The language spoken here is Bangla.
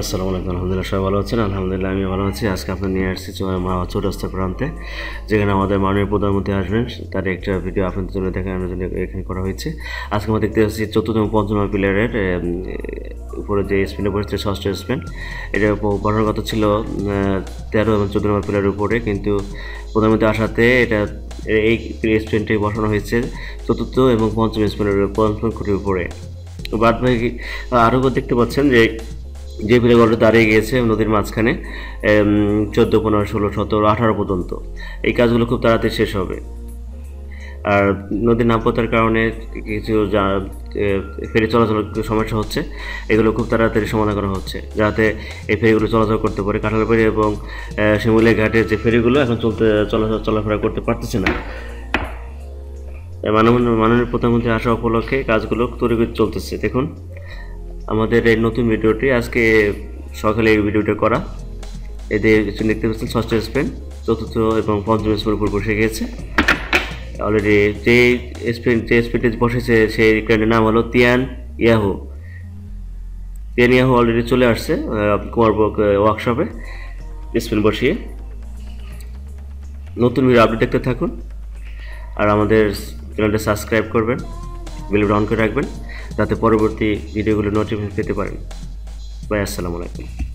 আসসালামু আলাইকুম, আলহামদুলিল্লাহ, সবাই ভালো আছেন? আলহামদুলিল্লাহ আমি ভালো আছি। আজকে আপনার নিয়ে আসছি চৌরাস্তা প্রান্তে, যেখানে আমাদের মাননীয় প্রধানমন্ত্রী আসবেন। তার একটা ভিডিও আপনাদের জন্য দেখানোর জন্য এখানে করা হয়েছে। আজকে আমরা দেখতে পাচ্ছি চতুর্থ এবং পঞ্চম প্লেয়ারের উপরে যে স্পেনে বসেছে ষষ্ঠ স্পেন। এটা বসার কথা ছিল তেরো এবং চোদ্দ নম্বর প্লেয়ারের উপরে, কিন্তু প্রধানমন্ত্রী আসাতে এটা এই স্পেনটি বসানো হয়েছে চতুর্থ এবং পঞ্চম স্পেনের পঞ্চম খুঁটির উপরে। বাদ আরও দেখতে পাচ্ছেন যে যে প্লেগুলো দাঁড়িয়ে গিয়েছে নদীর মাঝখানে চোদ্দ, পনেরো, ষোলো, সতেরো, আঠারো পর্যন্ত। এই কাজগুলো খুব তাড়াতাড়ি শেষ হবে। আর নদীর নামপতার কারণে কিছু যা ফেরি চলাচল সমস্যা হচ্ছে। এগুলো খুব তাড়াতাড়ি সমাধান করা হচ্ছে, যাতে এই ফেরিগুলো চলাচল করতে পারে। কাঁঠাল ফেরি এবং শিমুলিয়া ঘাটের যে ফেরিগুলো এখন চলতে, চলাচল, চলাফেরা করতে পারতেছে না। মাননীয় মাননীয় প্রধানমন্ত্রী আসা উপলক্ষে কাজগুলো তৈরি করে চলতেছে। দেখুন। আমাদের এই নতুন ভিডিওটি আজকে সকালে এই ভিডিওটা করা। এদের কিছু দেখতে পাচ্ছেন, ষষ্ঠ স্পেন, চতুর্থ এবং পঞ্চম স্পেন উপর বসে গিয়েছে। অলরেডি যে স্পেন, যে স্পেনে বসেছে, সেই ক্যান্ডের নাম হলো তিয়ান ইয়াহু। তিয়ান ইয়াহু অলরেডি চলে আসছে কুমার ওয়ার্কশপে স্পেন বসিয়ে। নতুন ভিডিও আপডেট দেখতে থাকুন। আর আমাদের চ্যানেলটা সাবস্ক্রাইব করবেন বেল অন করে রাখবেন। যাতে পরবর্তী ভিডিওগুলো নোটিফিকেশন পেতে পারেন। ভাই আসসালামু আলাইকুম।